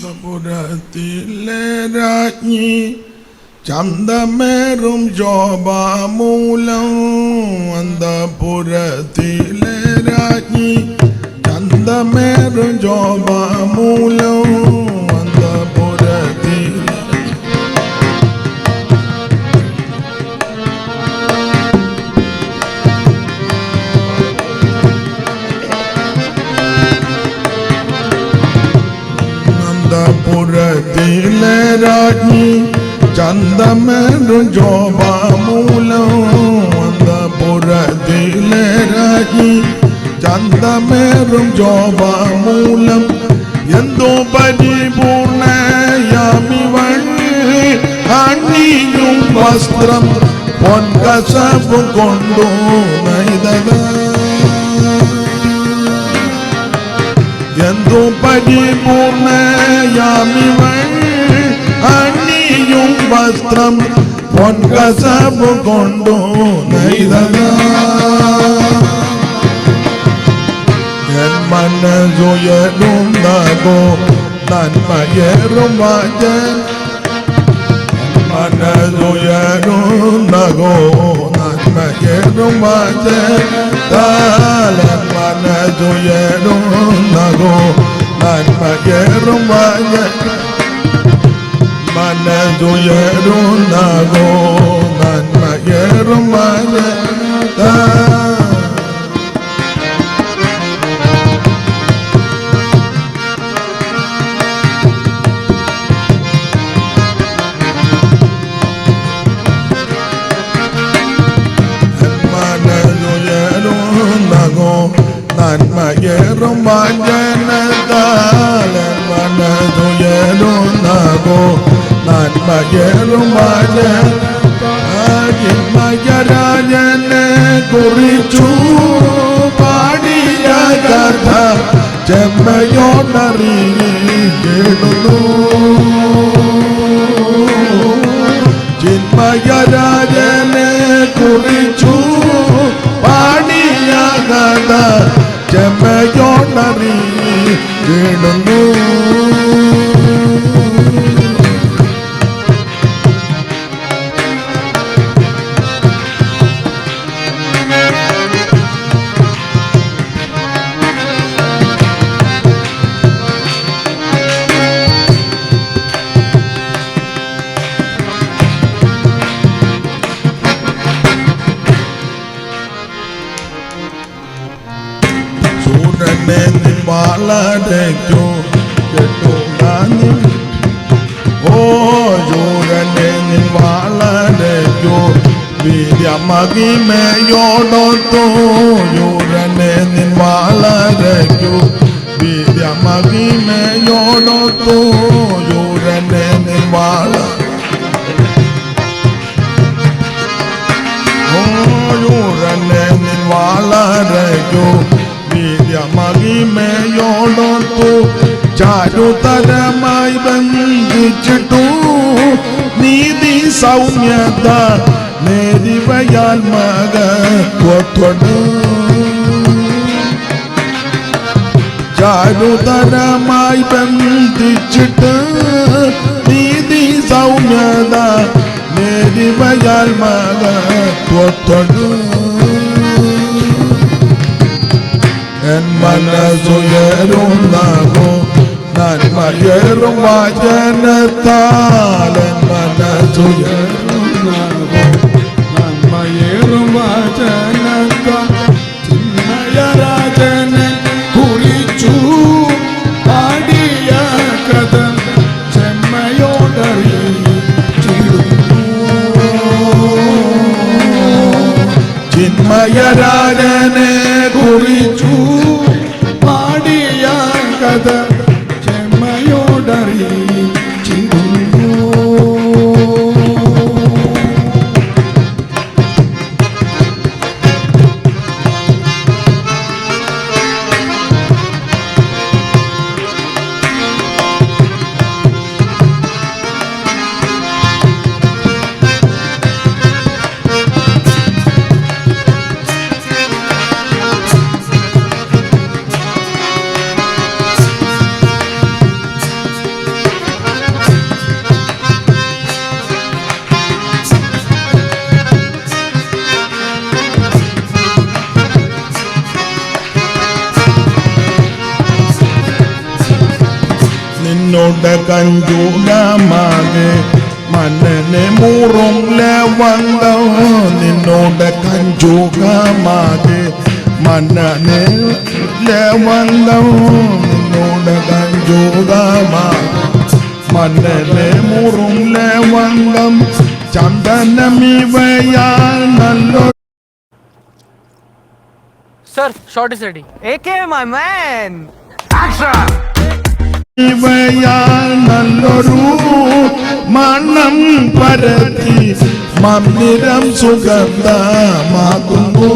അന്തപുരത്തിലെ രാജ്ഞി ചന്തമേറും ശോഭാമൂലം അന്തപുരത്തിലെ രാജ്ഞി ചന്തമേറും ശോഭാമൂലം നന്ദപുരത്തിലെ രാജ്ഞി ചന്തമേറും ശോഭാമൂലം നന്ദപുരത്തിലെ രാജ്ഞി ചന്തമേറും ശോഭാമൂലം എന്തോ പരിപൂർണയാമി വഴി അണിയും വസ്ത്രം പൊൻകസവ് കൊണ്ടു നൈതല എന്തു പരിപൂർണയാമിവൾ അണിയും വസ്ത്രം പൊൻകസബ് കൊണ്ടു നെയ്തക എൻ മനസ്സുയരുന്നകോ നന്മയേറും വാജൻ മനസ്സുയരുന്നകോ നന്മയേറും വാജൻ താലൻ മനസ്സുയരുന്നകോ നന്മയേറും വാജൻ മനസ്സുയരുന്നകോ നന്മയേറും വാജൻ താ മനതുയരുന്നകോ നന്മയേറും വാജനത്താൽ മനതുയരുന്നകോ നന്മയേറും വാജനരാജനെ കുറിച്ചു പാടിയ കഥ ചെമ്മയോടറിയിടുന്നു ചിന്മയരാജനെ കുറിച്ചു പാടിയ കഥ ചെമ്മയോടറി மகிமே யோடோ தூரனே நின் வாழரைக்கு வீரிய மகிமே யோடோ தூரனே நின் வாழ யூரனே நின் வாழரைக்கு വീര്യമകിമയോടൊത്തു ചാരുതരമായി ബന്ധിച്ചിട്ടു. നീതി സൗമ്യത നേരിവയാൽ മകത്വത്വട് ചാരുതരമായി ബന്ധിച്ചിട്ട് നീതി സൗമ്യത നേരിവയാൽ മകത്വത്വട് എൻ മനസ്സുയരുന്നകോ നന്മയേറും വാചനത്താൽ എൻ മനസ്സുയരുന്നകോ നന്മയേറും വചനത്താൽ ചിന്മയരാജനെ കുറിച്ചു പാടിയ കഥ ചെമ്മയോടറിയിച്ചിരുന്നു. ചിന്മയരാജനെ കുറിച്ചു കഥ നിന്നോട് കഞ്ചൂലമാകെ മന്നനെ മൂറും ലവന്തം നിന്നോട് കഞ്ചൂകമാകെ മന്നനെ ലവന്തം നിന്നോട് കഞ്ചൂകമാകെ മന്നനെ മൂറും ലവന്തം ചന്ദനമിവയാൽ നല്ലൊരു Sir, shot is ready. AK, my man. ഇവയാൽ നല്ലൊരു മണം പരത്തി മന്ദിരം സുഗന്ധമാകുന്നു.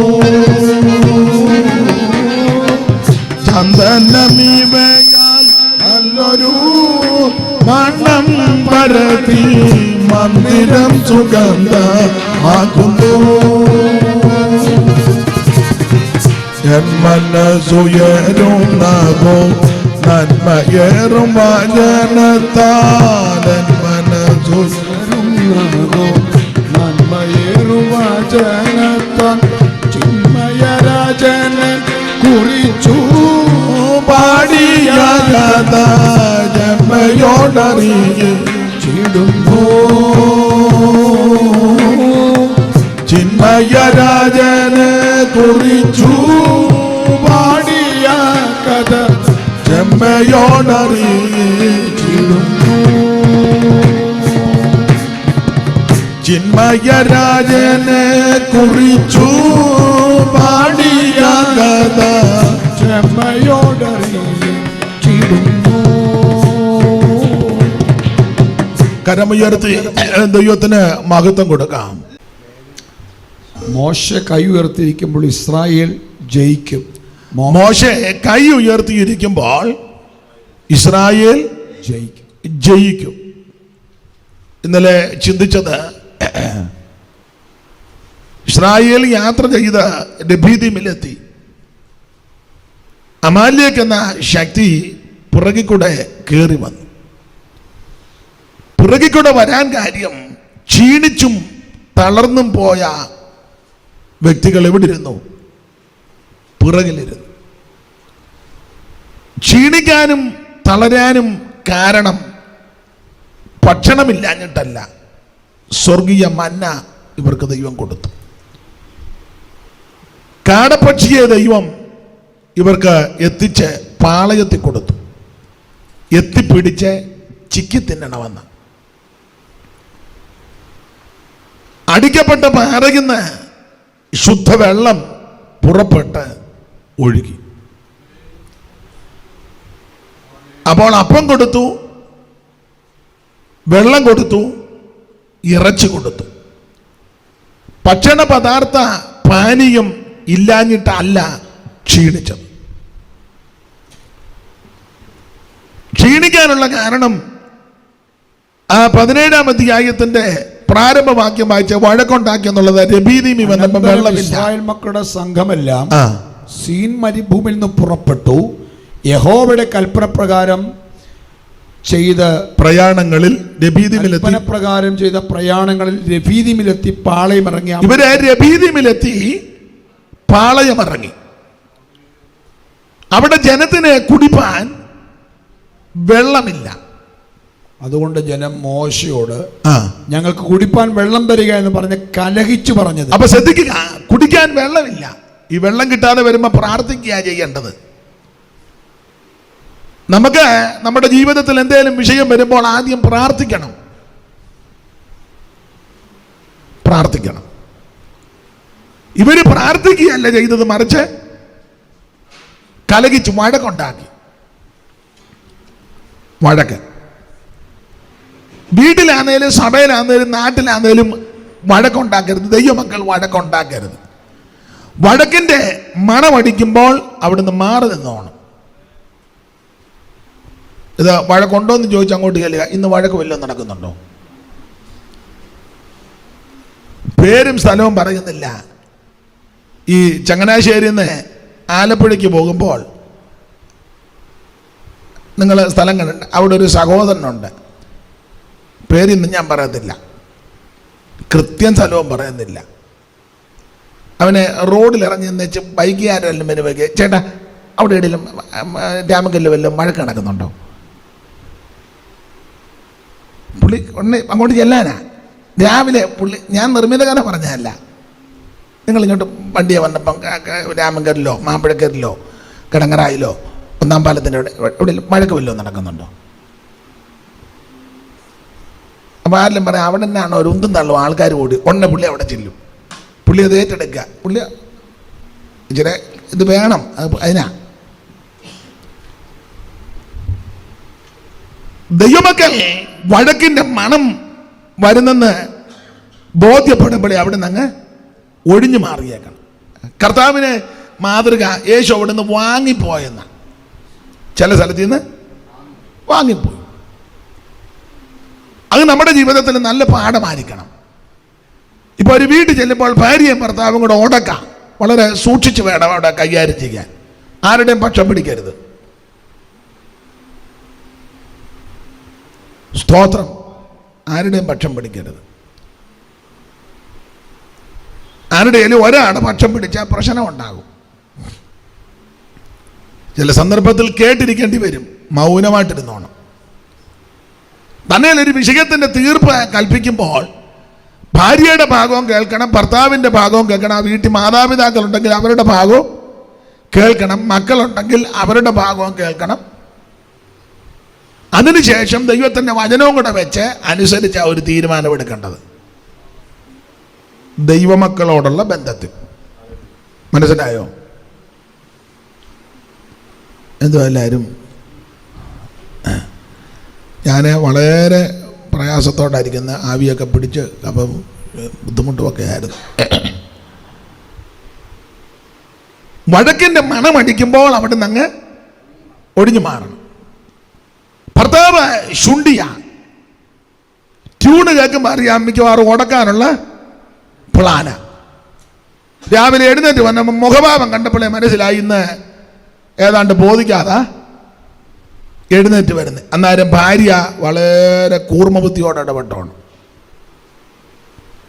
ചന്ദനമിവയാൽ നല്ലൊരു മണം പരത്തി മന്ദിരം സുഗന്ധമാകുന്നു. എൻ മനസ്സുയരുന്നതോ നന്മയേറും വചനത്താൽ എൻ മനസ്സുയരുന്നതോ നന്മയേറുവചനത്താൽ ചിന്മയരാജനെ കുറിച്ചു പാടിയ കഥ ജന്മയോടറിയിടുന്നു ചിന്മയരാജനെ കുറിച്ചു ചെമ്മയോടറിയിടുന്നു ചിന്മയരാജനെ കുറിച്ചു പാടിയ കഥ കരമുയർത്തി ദൈവത്തിന് മഹത്വം കൊടുക്കാം. മോശ കൈ ഉയർത്തിയിരിക്കുമ്പോൾ ഇസ്രായേൽ ജയിക്കും. മോശെ കൈ ഉയർത്തിയിരിക്കുമ്പോൾ ഇസ്രായേൽ ജയിക്കും. ജയിക്കും ഇന്നലെ ചിന്തിച്ചത് ഇസ്രായേൽ യാത്ര ചെയ്ത് ഡബീദീമിലെത്തി അമാലിയക്ക് എന്ന ശക്തി പുറകിക്കൂടെ കയറി വന്നു. പുറകിക്കൂടെ വരാൻ കാര്യം ക്ഷീണിച്ചും തളർന്നും പോയ വ്യക്തികൾ എവിടെ ഇരുന്നു പിറകിലിരുന്നു. ക്ഷീണിക്കാനും തളരാനും കാരണം ഭക്ഷണമില്ലാഞ്ഞിട്ടല്ല. സ്വർഗീയ മന്ന ഇവർക്ക് ദൈവം കൊടുത്തു. കാടപ്പക്ഷിയെ ദൈവം ഇവർക്ക് എത്തിച്ച് പാളയത്തിൽ കൊടുത്തു. എത്തിപ്പിടിച്ച് ചിക്കി തിന്നണമെന്ന് അടിക്കപ്പെട്ട പാറയുന്ന ശുദ്ധവെള്ളം പുറപ്പെട്ട് ഒഴുകി. അപ്പോൾ അപ്പം കൊടുത്തു വെള്ളം കൊടുത്തു ഇറച്ചി കൊടുത്തു. ഭക്ഷണ പദാർത്ഥ പാനീയം ഇല്ലാഞ്ഞിട്ടല്ല ക്ഷീണിച്ചത്. ക്ഷീണിക്കാനുള്ള കാരണം ആ പതിനേഴാം അധ്യായത്തിന്റെ പ്രാരംഭവാക്യം വായിച്ച വഴക്കുണ്ടാക്കി എന്നുള്ളത് അനന്തരം വെള്ളമില്ല. മക്കളുടെ സംഘമെല്ലാം സീൻ മരുഭൂമിയിൽ നിന്ന് പുറപ്പെട്ടു. യഹോവയുടെ കൽപ്പനപ്രകാരം ചെയ്ത പ്രയാണങ്ങളിൽ പ്രകാരം ചെയ്ത പ്രയാണങ്ങളിൽ രഭീതിമിലെത്തി പാളയം ഇറങ്ങി ഇവരെ രഭീതിമിലെത്തി പാളയം ഇറങ്ങി അവിടെ ജനത്തിന് കുടിപ്പാൻ വെള്ളമില്ല. അതുകൊണ്ട് ജനം മോശയോട് ഞങ്ങൾക്ക് കുടിപ്പാൻ വെള്ളം തരിക എന്ന് പറഞ്ഞ് കലഹിച്ചു പറഞ്ഞത്. അപ്പൊ ശ്രദ്ധിക്കുക കുടിക്കാൻ വെള്ളമില്ല. ഈ വെള്ളം കിട്ടാതെ വരുമ്പോൾ പ്രാർത്ഥിക്കുക ചെയ്യേണ്ടത്. നമുക്ക് നമ്മുടെ ജീവിതത്തിൽ എന്തെങ്കിലും വിഷയം വരുമ്പോൾ ആദ്യം പ്രാർത്ഥിക്കണം. പ്രാർത്ഥിക്കണം. ഇവർ പ്രാർത്ഥിക്കുകയല്ല ചെയ്തത് മറിച്ച് കലകിച്ചു വഴക്കുണ്ടാക്കി. വഴക്ക്. വീട്ടിലാന്നേലും സഭയിലാന്നേലും നാട്ടിലാന്നേലും വഴക്കുണ്ടാക്കരുത്. ദൈവമക്കൾ വഴക്കുണ്ടാക്കരുത്. വഴക്കിന്റെ മണമടിക്കുമ്പോൾ അവിടുന്ന് മാറി നിന്നോണം. ഇത് വഴക്കുണ്ടോ എന്ന് ചോദിച്ച് അങ്ങോട്ട് ചെല്ലുക ഇന്ന് വഴക്ക് വല്ലതും നടക്കുന്നുണ്ടോ? പേരും സ്ഥലവും പറയുന്നില്ല. ഈ ചങ്ങനാശ്ശേരിയിൽ നിന്ന് ആലപ്പുഴയ്ക്ക് പോകുമ്പോൾ നിങ്ങൾ സ്ഥലം കണ്ടിട്ട് അവിടെ ഒരു സഹോദരനുണ്ട്. പേരിന്ന് ഞാൻ പറയത്തില്ല. കൃത്യം സ്ഥലവും പറയുന്നില്ല. അവനെ റോഡിൽ ഇറങ്ങി വെച്ച് ആരെല്ലാം വരുമ്പോഴേക്ക് ചേട്ടാ അവിടെ ഇടയിലും രാമകല്ല് വല്ലതും മഴ കിടക്കുന്നുണ്ടോ പുള്ളി ഉടനെ അങ്ങോട്ട് ചെല്ലാനാ? രാവിലെ പുള്ളി ഞാൻ നിർമ്മിത കഥ പറഞ്ഞതല്ല. നിങ്ങൾ ഇങ്ങോട്ട് വണ്ടിയെ വന്നപ്പം രാമങ്കരിലോ മാമ്പഴക്കരിലോ കിടങ്ങറായിലോ ഒന്നാം പാലത്തിന്റെ ഇവിടെ മഴക്ക് വല്ലതും നടക്കുന്നുണ്ടോ? അപ്പോൾ ആരെല്ലാം പറയാം അവിടെ തന്നെയാണോ ഒരു ഉന്തും തള്ളും ആൾക്കാർ ഓടി ഉടനെ പുള്ളി അവിടെ ചെല്ലും. പുള്ളി അത് ഏറ്റെടുക്കുക. പുള്ളി ഇച്ചിരി ഇത് വേണം. അത് അതിനാ. ദൈവമക്കൾ വഴക്കിന്റെ മണം വരുന്നെന്ന് ബോധ്യപ്പെടുമ്പോഴേ അവിടെ നിന്ന് അങ്ങ് ഒഴിഞ്ഞു മാറിയേക്കണം. കർത്താവിന് മാതൃക യേശു അവിടെ നിന്ന് വാങ്ങിപ്പോയെന്ന. ചില സ്ഥലത്ത് നിന്ന് വാങ്ങിപ്പോയി. അത് നമ്മുടെ ജീവിതത്തിൽ നല്ല പാഠമായിരിക്കണം. ഇപ്പോൾ ഒരു വീട്ടിൽ ചെല്ലുമ്പോൾ ഭാര്യയും ഭർത്താവും കൂടെ ഉടക്കാം. വളരെ സൂക്ഷിച്ചു വേണം അവിടെ കൈകാര്യം ചെയ്യാൻ. ആരുടെയും പക്ഷം പിടിക്കരുത്. സ്തോത്രം. ആരുടെയും പക്ഷം പിടിക്കരുത്. ആരുടെയും ഒരാൾ പക്ഷം പിടിച്ചാൽ പ്രശ്നം ഉണ്ടാകും. ചില സന്ദർഭത്തിൽ കേട്ടിരിക്കേണ്ടി വരും. മൗനമായിട്ടിരുന്നോണം. തന്നെ ഒരു വിഷയത്തിന്റെ തീർപ്പ് കൽപ്പിക്കുമ്പോൾ ഭാര്യയുടെ ഭാഗവും കേൾക്കണം ഭർത്താവിന്റെ ഭാഗവും കേൾക്കണം ആ വീട്ടിൽ മാതാപിതാക്കളുണ്ടെങ്കിൽ അവരുടെ ഭാഗവും കേൾക്കണം മക്കളുണ്ടെങ്കിൽ അവരുടെ ഭാഗവും കേൾക്കണം. അതിനുശേഷം ദൈവത്തിന്റെ വചനവും കൂടെ വെച്ച് അനുസരിച്ച് ഒരു തീരുമാനമെടുക്കേണ്ടത് ദൈവമക്കളോടുള്ള ബന്ധത്തിൽ. മനസ്സിലായോ? എന്തോ എല്ലാവരും? ഞാൻ വളരെ പ്രയാസത്തോടായിരിക്കുന്ന ആവിയൊക്കെ പിടിച്ച് അപ്പം ബുദ്ധിമുട്ടുമൊക്കെ ആയിരുന്നു. വഴക്കിന്റെ മണമടിക്കുമ്പോൾ അവിടെ നിന്ന് അങ്ങ് ഒഴിഞ്ഞു മാറണം. ഭർത്താവ് ശുണ്ടിയാണ് ട്യൂണ് കേൾക്കുമ്പോൾ അറിയാം മിക്കവാറും ഉടക്കാനുള്ള പ്ലാന. രാവിലെ എഴുന്നേറ്റ് വന്ന മുഖഭാവം കണ്ടപ്പോഴേ മനസ്സിലായി ഇന്ന് ഏതാണ്ട് ബോധിക്കാതെ. എഴുന്നേറ്റ് വരുന്നത് അന്നേരം ഭാര്യ വളരെ കൂർമ്മബുദ്ധിയോടെ ഇടപെട്ടോണം.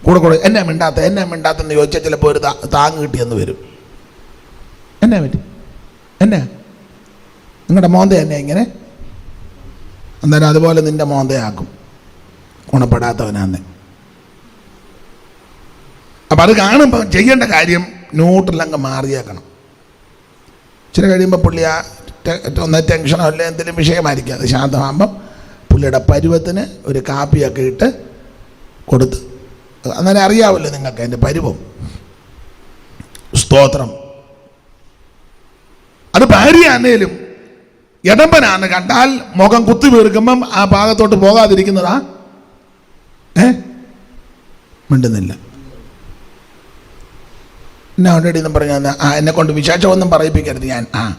കൂടെ കൂടെ എന്നെ മിണ്ടാത്ത എന്നെ മിണ്ടാത്തെന്ന് ചോദിച്ചാൽ ചിലപ്പോൾ ഒരു താങ്ങ് കിട്ടിയെന്ന് വരും. എന്നാ പറ്റി? എന്നാ? നിങ്ങളുടെ മോന്ത എന്നെ ഇങ്ങനെ? അന്നേരം അതുപോലെ നിന്റെ മോന്തയാക്കും. ഗുണപ്പെടാത്തവനാന്ന്. അപ്പം അത് കാണുമ്പോൾ ചെയ്യേണ്ട കാര്യം ന്യൂട്രലങ്ങ് മാറിയേക്കണം. ചില കഴിയുമ്പോൾ പുള്ളി ആ ഒന്ന് ടെൻഷനോ അല്ല എന്തെങ്കിലും വിഷയമായിരിക്കും. അത് ശാന്തമാകുമ്പം പുള്ളിയുടെ പരുവത്തിന് ഒരു കാപ്പിയൊക്കെ ഇട്ട് കൊടുത്ത്. അങ്ങനെ അറിയാമല്ലോ നിങ്ങൾക്ക് അതിന്റെ പരുവം. സ്തോത്രം. അത് ഭാര്യയാണേലും ഇടമ്പനാണ് കണ്ടാൽ മുഖം കുത്തി വീർക്കുമ്പം ആ ഭാഗത്തോട്ട് പോകാതിരിക്കുന്നതാ? ഏ? മിണ്ടുന്നില്ല. എന്നെ ഓൾറെഡി എന്നും ആ എന്നെ കൊണ്ട് വിശേഷമൊന്നും പറയിപ്പിക്കരുത് ഞാൻ. ആ.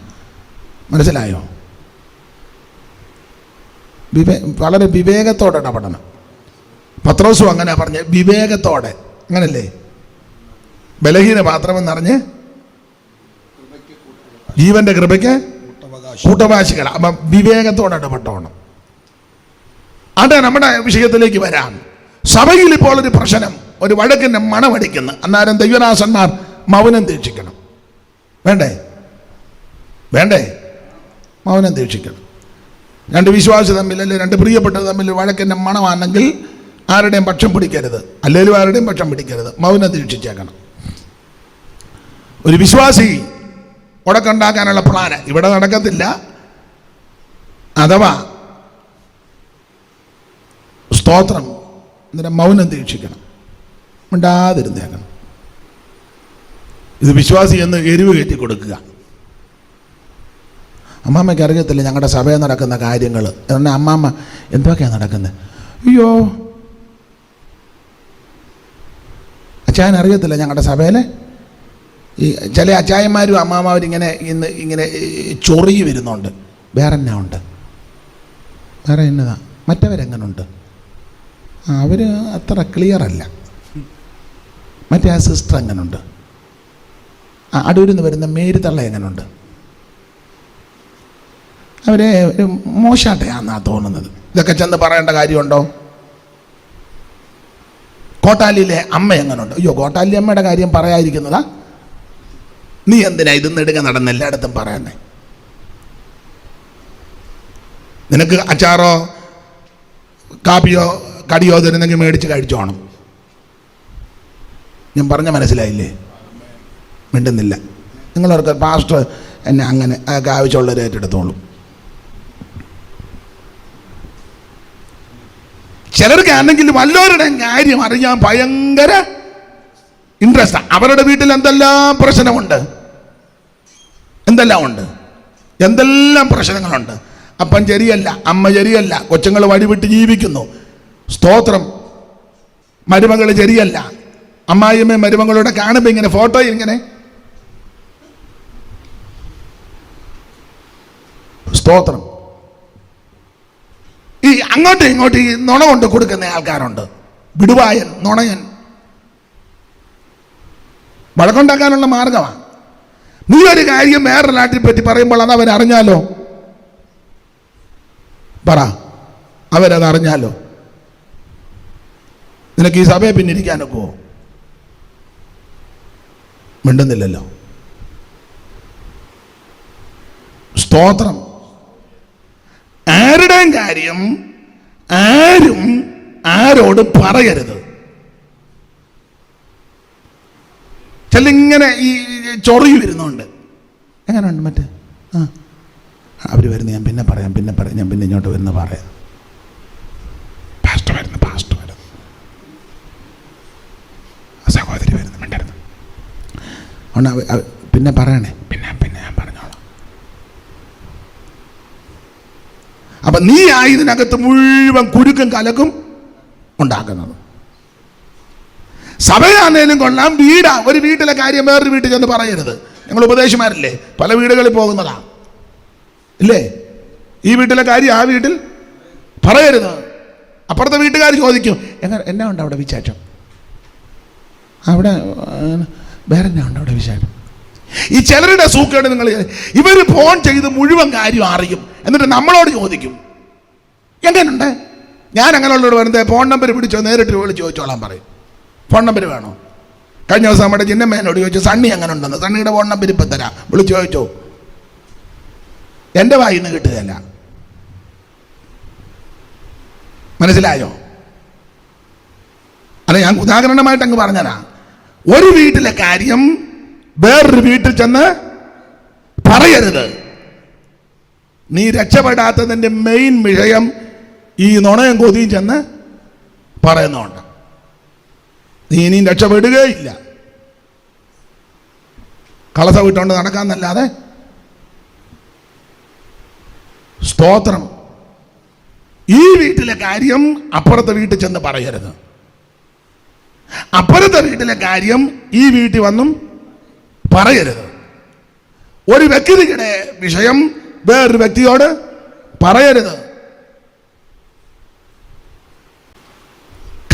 മനസ്സിലായോ? വിവേ വളരെ വിവേകത്തോടെ ഇടപെടണം പത്രോസും അങ്ങനെ പറഞ്ഞ് വിവേകത്തോടെ. അങ്ങനല്ലേ? ബലഹീന പാത്രമെന്നറിഞ്ഞ് ജീവന്റെ കൃപയ്ക്ക് കൂട്ടവാശികൾ അപ്പം വിവേകത്തോടെ ഇടപെട്ടോണം അത് നമ്മുടെ വിഷയത്തിലേക്ക് വരാം. സഭയിൽ ഇപ്പോൾ ഒരു പ്രശ്നം ഒരു വഴക്കിന്റെ മണമടിക്കുന്നു. അന്നേരം ദൈവദാസന്മാർ മൗനം ദീക്ഷിക്കണം. വേണ്ടേ? വേണ്ടേ? മൗനം ദീക്ഷിക്കണം രണ്ട് വിശ്വാസി തമ്മിൽ അല്ലെങ്കിൽ രണ്ട് പ്രിയപ്പെട്ടത് തമ്മിൽ വഴക്കിന്റെ മണമാണെങ്കിൽ ആരുടെയും പക്ഷം പിടിക്കരുത്. അല്ലെങ്കിലും ആരുടെയും പക്ഷം പിടിക്കരുത്. മൗനം ദീക്ഷിച്ചേക്കണം. ഒരു വിശ്വാസി ഉടക്കുണ്ടാക്കാനുള്ള പ്ലാന് ഇവിടെ നടക്കത്തില്ല. അഥവാ സ്തോത്രം എന്നിട്ട് മൗനം ദീക്ഷിക്കണം. മിണ്ടാതിരുന്നേക്കണം. ഇത് വിശ്വാസി എന്ന് എരിവ് കയറ്റി കൊടുക്കുക അമ്മാമ്മയ്ക്ക് അറിയത്തില്ല ഞങ്ങളുടെ സഭയിൽ നടക്കുന്ന കാര്യങ്ങൾ. എന്നാൽ അമ്മാമ്മ എന്തൊക്കെയാണ് നടക്കുന്നത് അയ്യോ അച്ചായൻ അറിയത്തില്ല ഞങ്ങളുടെ സഭയിൽ ഈ ചില അച്ചായന്മാരും ഇങ്ങനെ ഇന്ന് ഇങ്ങനെ ചൊറിയി വരുന്നുണ്ട്. വേറെ എന്നാ ഉണ്ട്? വേറെ എന്നതാ മറ്റവരെങ്ങനുണ്ട്? അവർ അത്ര ക്ലിയർ അല്ല. മറ്റേ ആ സിസ്റ്റർ എങ്ങനുണ്ട്? അടൂരിൽ നിന്ന് വരുന്ന മേരി തള്ള എങ്ങനുണ്ട്? അവരെ ഒരു മോശാട്ടയാന്നാ തോന്നുന്നത്. ഇതൊക്കെ ചെന്ന് പറയേണ്ട കാര്യമുണ്ടോ? കോട്ടാലിയിലെ അമ്മ എങ്ങനെയുണ്ട് അയ്യോ കോട്ടാലി അമ്മയുടെ കാര്യം പറയാതിരിക്കുന്നതാ? നീ എന്തിനാ ഇത് നെടുക നടന്ന് എല്ലായിടത്തും പറയുന്നേ? നിനക്ക് അച്ചാറോ കാപ്പിയോ കടിയോ തരുന്നെങ്കിൽ മേടിച്ച് കഴിച്ചോണം ഞാൻ പറഞ്ഞ മനസ്സിലായില്ലേ? മിണ്ടുന്നില്ല. നിങ്ങളവർക്ക് പാസ്റ്റർ എന്നെ അങ്ങനെ അതൊക്കെ ചിലർക്ക് ആണെങ്കിൽ വല്ലവരുടെ കാര്യം അറിയാൻ ഭയങ്കര ഇൻട്രസ്റ്റ് അവരുടെ വീട്ടിൽ എന്തെല്ലാം പ്രശ്നമുണ്ട്? എന്തെല്ലാം ഉണ്ട്? എന്തെല്ലാം പ്രശ്നങ്ങളുണ്ട്? അപ്പൻ ശരിയല്ല അമ്മ ശരിയല്ല കൊച്ചുങ്ങൾ വഴിവിട്ട് ജീവിക്കുന്നു. സ്തോത്രം. മരുമകൾ ശരിയല്ല. അമ്മായിയമ്മ മരുമകളോടെ കാണുമ്പോൾ ഇങ്ങനെ ഫോട്ടോ ഇങ്ങനെ. സ്തോത്രം. ഈ അങ്ങോട്ടും ഇങ്ങോട്ടും ഈ നുണ കൊണ്ട് കൊടുക്കുന്ന ആൾക്കാരുണ്ട്. വിടുവായൻ നുണയൻ. വഴക്കുണ്ടാക്കാനുള്ള മാർഗമാണ് നീ ഒരു കാര്യം വേറെ നാട്ടിൽ പറ്റി പറയുമ്പോൾ അത് അവൻ അറിഞ്ഞാലോ? പറ. അവരത് അറിഞ്ഞാലോ? നിനക്ക് ഈ സഭയെ പിന്നിരിക്കാനൊക്കെ മിണ്ടുന്നില്ലല്ലോ. സ്തോത്രം. ആരുടെയും കാര്യം ആരും ആരോട് പറയരുത്. ചിലിങ്ങനെ ഈ ചൊറിയിൽ വരുന്നുണ്ട് എങ്ങനെയുണ്ട് മറ്റേ? ആ. അവർ വരുന്ന ഞാൻ പിന്നെ പറയാം പിന്നെ പറയാം ഞാൻ പിന്നെ ഇങ്ങോട്ട് വരുന്ന പറയാം. പാസ്റ്റർ വരുന്നു പാസ്റ്റർ വരുന്നു. സഹോദരി വരുന്നു അവ- പിന്നെ പറയണേ. പിന്നെ പിന്നെ ഞാൻ പറഞ്ഞോളാം അപ്പൊ നീ ആയതിനകത്ത് മുഴുവൻ കുരുക്കും കലക്കും ഉണ്ടാക്കുന്നത്. സഭയാണേലും കൊള്ളാം വീടാ ഒരു വീട്ടിലെ കാര്യം വേറൊരു വീട്ടിൽ ചെന്ന് പറയരുത്. ഞങ്ങൾ ഉപദേശമാരില്ലേ? പല വീടുകളിൽ പോകുന്നതാ. ഇല്ലേ? ഈ വീട്ടിലെ കാര്യം ആ വീട്ടിൽ പറയരുത്. അപ്പുറത്തെ വീട്ടുകാർ ചോദിക്കും എങ്ങനെ എന്നാ ഉണ്ട് അവിടെ വിശേഷം? അവിടെ വേറെ എന്നാ ഉണ്ട് അവിടെ വിശേഷം? ഈ ചിലരുടെ സൂക്കേട് നിങ്ങൾ ഇവർ ഫോൺ ചെയ്ത് മുഴുവൻ കാര്യം അറിയും. എന്നിട്ട് നമ്മളോട് ചോദിക്കും. എങ്ങനെയുണ്ട്? ഞാൻ അങ്ങനെയുള്ളവർ വരുന്നത് ഫോൺ നമ്പർ പിടിച്ചോ നേരിട്ട് വിളിച്ച് ചോദിച്ചോളാൻ പറയും. ഫോൺ നമ്പർ വേണോ? കഴിഞ്ഞ ദിവസം നമ്മുടെ ചിന്നമ്മേനോട് ചോദിച്ചു സണ്ണി അങ്ങനെ ഉണ്ടെന്ന് സണ്ണിയുടെ ഫോൺ നമ്പർ ഇപ്പം തരാം. വിളിച്ച് ചോദിച്ചോ. എന്റെ വായിൽ നിന്ന് കിട്ടുകയല്ല മനസ്സിലായോ? അല്ല ഞാൻ ഉദാഹരണമായിട്ട് അങ്ങ് പറഞ്ഞതാ ഒരു വീട്ടിലെ കാര്യം വേറൊരു വീട്ടിൽ ചെന്ന് പറയരുത്. നീ രക്ഷപ്പെടാത്തതിന്റെ മെയിൻ വിഷയം ഈ നുണയും കൊതിയും ചെന്ന് പറയുന്നുണ്ട് നീ ഇനിയും രക്ഷപ്പെടുകയില്ല. കളസ വിട്ടുകൊണ്ട് നടക്കാന്നല്ലാതെ സ്തോത്രം. ഈ വീട്ടിലെ കാര്യം അപ്പുറത്തെ വീട്ടിൽ ചെന്ന് പറയരുത്. അപ്പുറത്തെ വീട്ടിലെ കാര്യം ഈ വീട്ടിൽ വന്നും പറയരുത്. ഒരു വ്യക്തിയുടെ വിഷയം വേറൊരു വ്യക്തിയോട് പറയരുത്.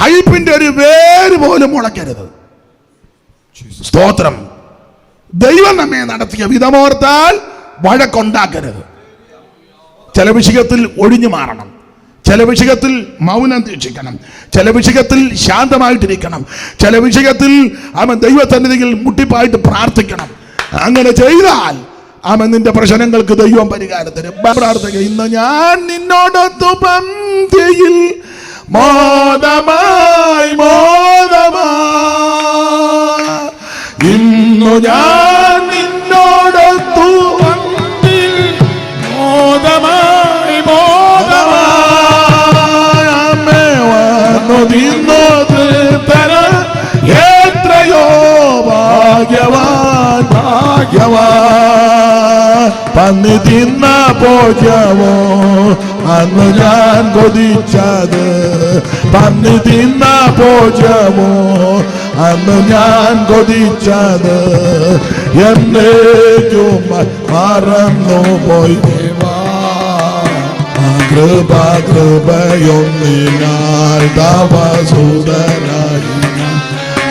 കയ്പിന്റെ ഒരു വേര് പോലും മുളയ്ക്കരുത്. സ്തോത്രം. ദൈവം നമ്മെ നടത്തിയ വിധമോർത്താൽ വഴക്കുണ്ടാക്കരുത്. ചില വിഷയത്തിൽ ഒഴിഞ്ഞു മാറണം. ചില വിഷയത്തിൽ മൗനം ദീക്ഷിക്കണം ചില വിഷയത്തിൽ ശാന്തമായിട്ടിരിക്കണം. ചില വിഷയത്തിൽ അവൻ ദൈവസന്നിധിയിൽ മുട്ടിപ്പായിട്ട് പ്രാർത്ഥിക്കണം. അങ്ങനെ ചെയ്താൽ അവൻ നിന്റെ പ്രശ്നങ്ങൾക്ക് ദൈവം പരിഹാരത്തിന് പ്രാർത്ഥിക്കുക ഇന്ന് ഞാൻ നിന്നോടൊത്തു പന്തിയിൽ മോദമായി മോദമായി. ഇന്നു ഞാൻ നിന്നോടൊത്തു പന്തിയിൽ മോദമായി അമ്മേ വന്നു നിന്നു തൃപ്തന എത്രയോ ഭാഗ്യവാൻ ഭാഗ്യവാൻ. പന്നി തിന്ന ഭോജമോ അന്ന് ഞാൻ കൊതിച്ചത്. പന്നി തിന്ന ഭോജമോ അന്ന് ഞാൻ കൊതിച്ചത്. എന്നേ മറന്നു പോയി. കൃപ കൃപയൊന്നിനാൽ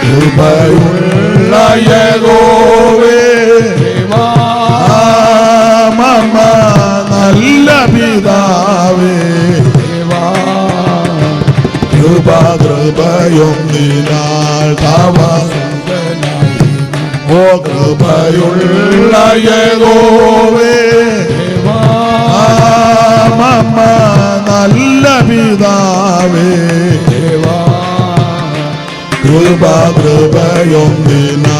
കൃപയുള്ള യഹോവേ മമ നല്ല പിതാവേ. കൃപ കൃപയൊന്നിനാൽ തവസുതനായി ഓ കൃപയുള്ള യഹോവേ കൃപയൊന്നിനാൽ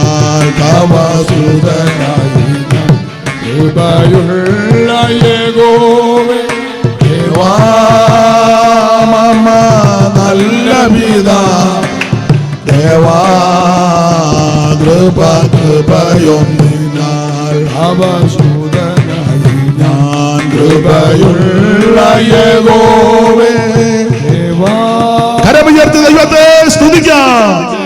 കവസുതനായി കൃപയുള്ള യഹോവേ ദേവാമ നല്ല പിതാ ദേവാ കൃപ കൃപയൊന്നിനാൽ അവസൂതനായി ദേവാ കരമുയർത്തി ദൈവത്തെ സ്തുതിക്കാം.